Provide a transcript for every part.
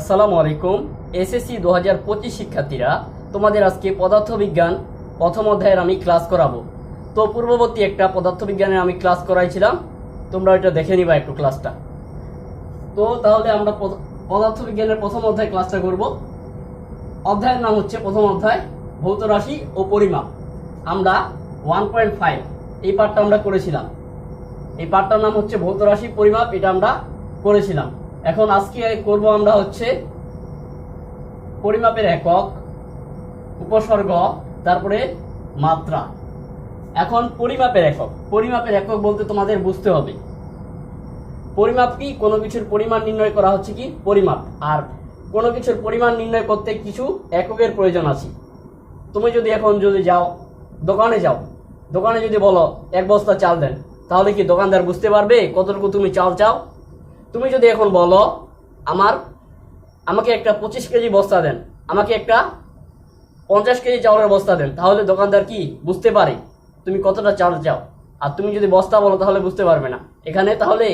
আসসালামু আলাইকুম। এসএসসি দু হাজার পঁচিশ শিক্ষার্থীরা, তোমাদের আজকে পদার্থবিজ্ঞান প্রথম অধ্যায়ের আমি ক্লাস করাবো। তো পূর্ববর্তী একটা পদার্থবিজ্ঞানের আমি ক্লাস করাইছিলাম, তোমরা ওইটা দেখে নিবা একটু ক্লাসটা তো তাহলে আমরা পদার্থবিজ্ঞানের প্রথম অধ্যায় ক্লাসটা করব। অধ্যায়ের নাম হচ্ছে প্রথম অধ্যায়, ভৌত রাশি ও পরিমাপ। আমরা ওয়ান পয়েন্ট ফাইভ এই পার্টটা আমরা করেছিলাম। এই পার্টটার নাম হচ্ছে ভৌত রাশি, পরিমাপ, এটা আমরা করেছিলাম। এখন আজকে করব আমরা হচ্ছে পরিমাপের একক, উপসর্গ, তারপরে মাত্রা। এখন পরিমাপের একক। পরিমাপের একক বলতে তোমাদের বুঝতে হবে। পরিমাপ কি? কোনো কিছুর পরিমাণ নির্ণয় করা হচ্ছে কি? পরিমাপ। আর কোনো কিছুর পরিমাণ নির্ণয় করতে কিছু এককের প্রয়োজন আছে। তুমি যদি এখন যদি যাও, দোকানে যাও, দোকানে যদি বলো, এক বস্তা চাল দেন, তাহলে কি দোকানদার বুঝতে পারবে কতটুকু তুমি চাল চাও? তুমি যদি এখন বলো, আমার, আমাকে একটা পঁচিশ কেজি বস্তা দেন, আমাকে একটা পঞ্চাশ কেজি চাউলের বস্তা দেন, তাহলে দোকানদার কি বুঝতে পারে তুমি কতটা চাল চাও? আর তুমি যদি বস্তা বলো, তাহলে বুঝতে পারবে না। এখানে তাহলে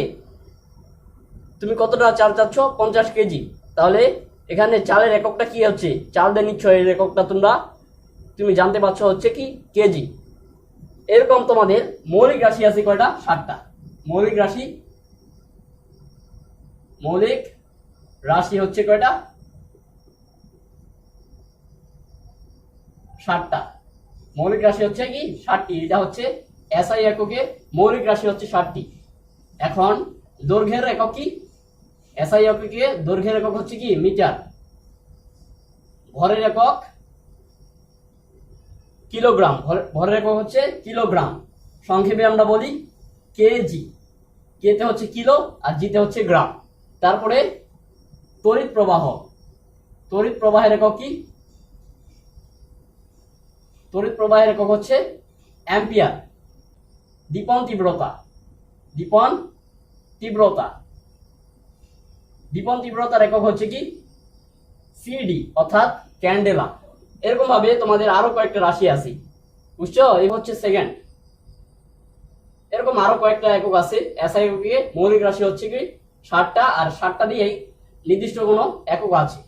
তুমি কতটা চাল চাচ্ছ? পঞ্চাশ কেজি। তাহলে এখানে চালের এককটা কি হচ্ছে? চাল দিয়ে নিচ্ছ, এর এককটা তোমরা, তুমি জানতে পারছ হচ্ছে কি? কেজি। এরকম তোমাদের মৌলিক রাশি আছে কয়টা? ষাটটা মৌলিক রাশি মৌলিক রাশি হচ্ছে কয়টা? ষাটটা মৌলিক রাশি হচ্ছে কি? ষাটটি এটা হচ্ছে এসআই এককে মৌলিক রাশি হচ্ছে ষাটটি এখন দৈর্ঘ্যের একক কি? এসআই এককে দৈর্ঘ্যের একক হচ্ছে কি? মিটার। ভরের একক কিলোগ্রাম। ভর- ভরের একক হচ্ছে কিলোগ্রাম। সংক্ষেপে আমরা বলি কেজি। কেতে হচ্ছে কিলো আর জিতে হচ্ছে গ্রাম। তারপরে তড়িৎ প্রবাহ। তড়িৎ প্রবাহের একক কি? তড়িৎ প্রবাহের একক হচ্ছে অ্যাম্পিয়ার। দীপন তীব্রতা। দীপন তীব্রতা। দীপন তীব্রতার একক হচ্ছে কি? সিডি অর্থাৎ ক্যান্ডেলা এরকম ভাবে তোমাদের আরও কয়েকটা রাশি আছে। বুঝছ? এই হচ্ছে সেকেন্ড এরকম আরও কয়েকটা একক আছে। এসআই মৌলিক রাশি হচ্ছে কি? ষাটটা, আর ষাটটা দিয়েই নির্দিষ্ট কোনো একক আছে।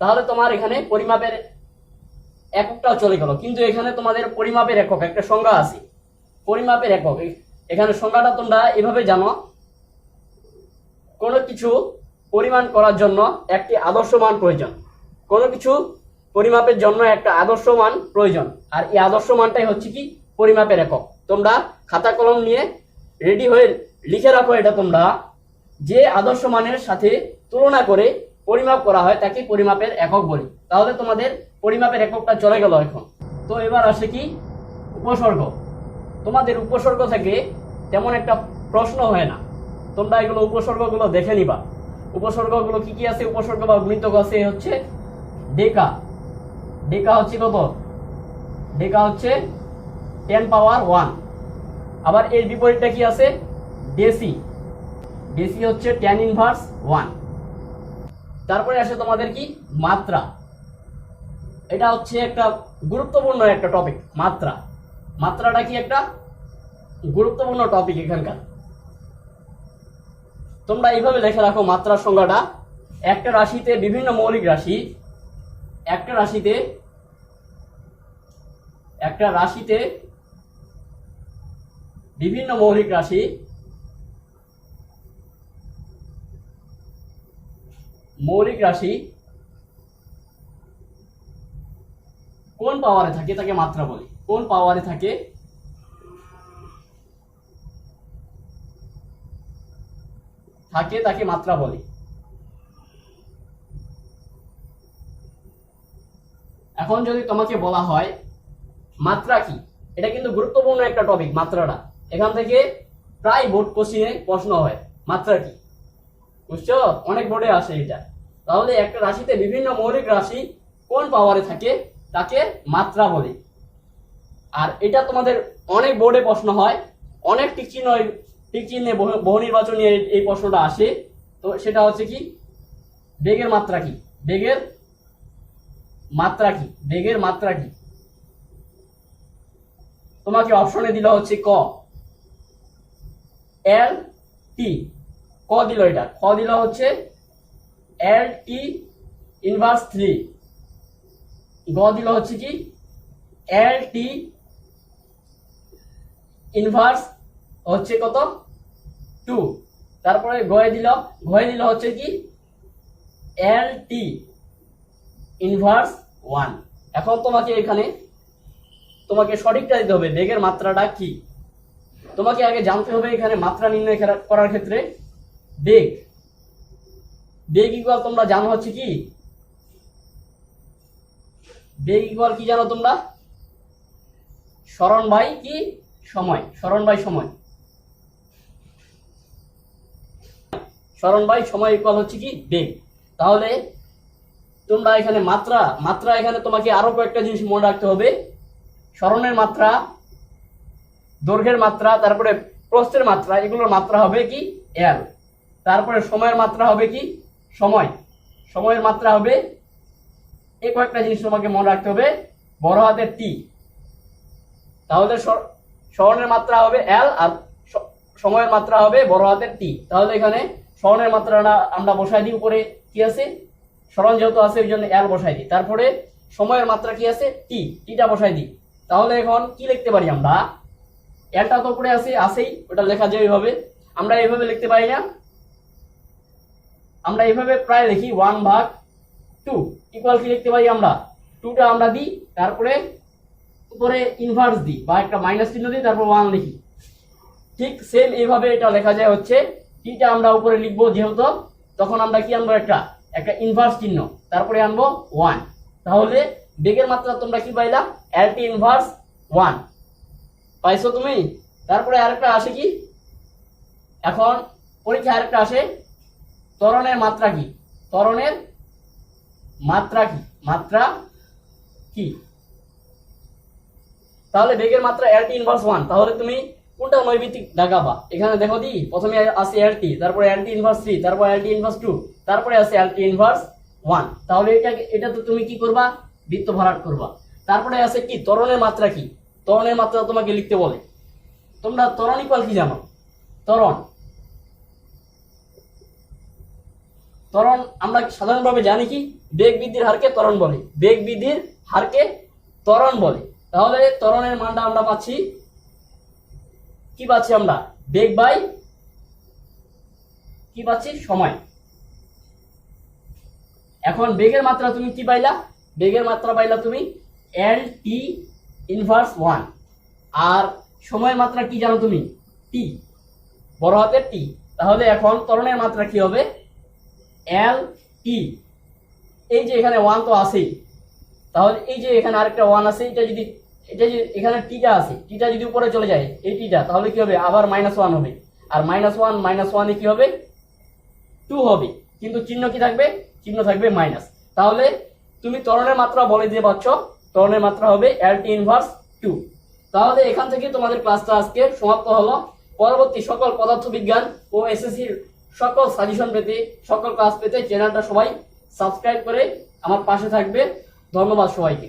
তাহলে তোমার এখানে পরিমাপের এককটাও চলে গেল। কিন্তু এখানে তোমাদের পরিমাপের একক, একটা সংজ্ঞা আছে। পরিমাপের একক এখানে সংজ্ঞাটা তোমরা এভাবে জানো। কোনো কিছু পরিমাণ করার জন্য একটি আদর্শ মান প্রয়োজন। কোনো কিছু পরিমাপের জন্য একটা আদর্শ মান প্রয়োজন। আর এই আদর্শ মানটাই হচ্ছে কি? পরিমাপের একক। তোমরা খাতা কলম নিয়ে রেডি হয়ে লিখে রাখো এটা তোমরা। যে আদর্শ মানের সাথে তুলনা করে পরিমাপ করা হয়, তাকে পরিমাপের একক বলি। তাহলে তোমাদের পরিমাপের এককটা চলে গেল এখন। তো এবার আসে কি? উপসর্গ। তোমাদের উপসর্গ থেকে তেমন একটা প্রশ্ন হয় না। তোমরা এগুলো উপসর্গগুলো দেখে নিবা। উপসর্গগুলো কি কি আছে? উপসর্গ বা গুণিতক আছে হচ্ছে ডেকা। ডেকা হচ্ছে কত? ডেকা হচ্ছে টেন পাওয়ার ওয়ান আবার এর বিপরীতটা কি আছে? ডেসি ডেসি হচ্ছে ট্যান ইনভার্স ওয়ান তারপরে আসে তোমাদের কি? মাত্রা। এটা হচ্ছে একটা গুরুত্বপূর্ণ একটা টপিক মাত্রা। মাত্রাটা কি একটা? গুরুত্বপূর্ণ টপিক এখানকার। তোমরা এইভাবে লেখা রাখো মাত্রার সংজ্ঞাটা। একটা রাশিতে বিভিন্ন মৌলিক রাশি, একটা রাশিতে একটা রাশিতে বিভিন্ন মৌলিক রাশি মৌলিক রাশি কোন পাওয়ারে থাকে তাকে মাত্রা বলি। কোন পাওয়ারে থাকে থাকে তাকে মাত্রা বলি। এখন যদি তোমাকে বলা হয়, মাত্রা কি? এটা কিন্তু গুরুত্বপূর্ণ একটা টপিক মাত্রাটা। এখান থেকে প্রায় বোর্ড কোশ্চিনে প্রশ্ন হয়, মাত্রা কি? বুঝছ? অনেক বোর্ডে আসে এটা। তাহলে একটা রাশিতে বিভিন্ন মৌলিক রাশি কোন পাওয়ারে থাকে? তাকে মাত্রা বলে। আর এটা তোমাদের অনেক বোর্ডে প্রশ্ন হয়। অনেক টিক চিহ্ন চিহ্নে বহু- নির্বাচনী এই- প্রশ্নটা আসে। তো সেটা হচ্ছে কি? বেগের মাত্রা কি? বেগের মাত্রা কি? বেগের মাত্রা কি? তোমাকে অপশনে দিল হচ্ছে ক। এল টি ক দিল এটা? খ দিল হচ্ছে এল টি ইনভার্স থ্রি গ দিল হচ্ছে কি? এল টি ইনভার্স হচ্ছে কত? টু তারপরে গয়ে দিল গয়ে দিল হচ্ছে কি? এল টি ইনভার্স ওয়ান এখন তোমাকে এখানে, তোমাকে সঠিকটা দিতে হবে, বেগের মাত্রাটা কি? তোমাকে আগে জানতে হবে এখানে মাত্রা নির্ণয় করা- করার ক্ষেত্রে বেগ। বেগ ইকুয়াল তোমরা, জানো হচ্ছে কি? বেগ ইকুয়াল কি জানো তোমরা? স্মরণ বাই কি? সময়, স্মরণ বাই সময়। স্মরণ বাই সময় ইকুয়াল হচ্ছে কি? বেগ। তাহলে তোমরা এখানে মাত্রা মাত্রা এখানে তোমাকে আরও কয়েকটা জিনিস মনে রাখতে হবে। স্মরণের মাত্রা, দৈর্ঘ্যের মাত্রা, তারপরে প্রস্থের মাত্রা, এগুলোর মাত্রা হবে কি? এল তারপরে সময়ের মাত্রা হবে কি? সময়। সময়ের মাত্রা হবে এই কয়েকটা জিনিস তোমাকে মনে রাখতে হবে, বড় হাতের টি। তাহলে স্মরণের মাত্রা হবে এল আর সময়ের মাত্রা হবে বড় হাতের টি। তাহলে এখানে স্মরণের মাত্রাটা আমরা বসাই দিই, উপরে কি আছে? স্মরণ যেহেতু আছে, ওই জন্য এল বসাই দিই। তারপরে সময়ের মাত্রা কি আছে? টি টিটা বসাই দিই। তাহলে এখন কি লিখতে পারি আমরা? এলটা তো উপরে আছে আসেই ওটা লেখা যায় ওইভাবে আমরা এইভাবে লিখতে পারি না। আমরা এভাবে প্রায় লিখি ওয়ান ভাগ টু ইকুয়াল কি লিখতে পারি আমরা? টুটা আমরা দিই, তারপরে উপরে ইনভার্স দিই, বা একটা মাইনাস চিহ্ন দিই, তারপর ওয়ান লিখি। ঠিক সেম এইভাবে এটা লেখা যায় হচ্ছে টিটা আমরা উপরে লিখব যেহেতু, তখন আমরা কি আনব একটা? একটা ইনভার্স চিহ্ন, তারপরে আনব ওয়ান তাহলে বেগের মাত্রা তোমরা কি পাইলা? এল টি ইনভার্স ওয়ান পাইছো তুমি? তারপরে আরেকটা আসে কি? এখন পরীক্ষা আরেকটা আসে ত্বরণের মাত্রা কি? ত্বরণের মাত্রা কি? মাত্রা কি? তাহলে বেগের মাত্রা এলটি ইনভার্স ওয়ান তাহলে তুমি কোনটা নৈবিত্তিক দেখাবা? এখানে দেখো দি, প্রথমে আছে এলটি তারপরে এলটি ইনভার্স থ্রি তারপর এলটি ইনভার্স টু তারপরে আছে এলটি ইনভার্স ওয়ান তাহলে এটা এটা তো তুমি কি করবা? বৃত্ত ভরাট করবা। তারপরে আছে কি? ত্বরণের মাত্রা কি? ত্বরণের মাত্রা তোমাকে লিখতে বলে। তোমরা ত্বরণ ইকুয়াল কি জানো? ত্বরণ। ত্বরণ, আমরা সাধারণভাবে জানি কি? বেগ বৃদ্ধির হারকে ত্বরণ বলে। বেগ বৃদ্ধির হারকে ত্বরণ বলে। তাহলে ত্বরণের মানটা আমরা পাচ্ছি, কি পাচ্ছি আমরা? বেগ বাই কি পাচ্ছি? সময়। এখন বেগের মাত্রা তুমি কি পাইলা? বেগের মাত্রা পাইলা তুমি এল টি ইনভার্স ওয়ান আর সময়ের মাত্রা কি জানো তুমি? টি বড় হাতের টি তাহলে এখন ত্বরণের মাত্রা কি হবে? এল টি এই যে এখানে ওয়ান তো আছেই। তাহলে এই যে এখানে আরেকটা ওয়ান আছে, এটা যদি, এটা যে এখানে টিটা আছে টিটা যদি উপরে চলে যায়, এই টিটা তাহলে কি হবে? আবার মাইনাস ওয়ান হবে। আর মাইনাস ওয়ান মাইনাস ওয়ানে কি হবে? টু হবে। কিন্তু চিহ্ন কি থাকবে? চিহ্ন থাকবে মাইনাস তাহলে তুমি ত্বরণের মাত্রা বলে দিয়ে পাচ্ছ, ত্বরণের মাত্রা হবে এল টি ইনভার্স টু তাহলে এখান থেকে তোমাদের ক্লাসটা আজকে সমাপ্ত হলো। পরবর্তী সকল পদার্থবিজ্ঞান ও এসএসসির সকল সাজেশন পেতে, সকল ক্লাস পেতে চ্যানেলটা সবাই সাবস্ক্রাইব করে আমার পাশে থাকবে। ধন্যবাদ সবাইকে।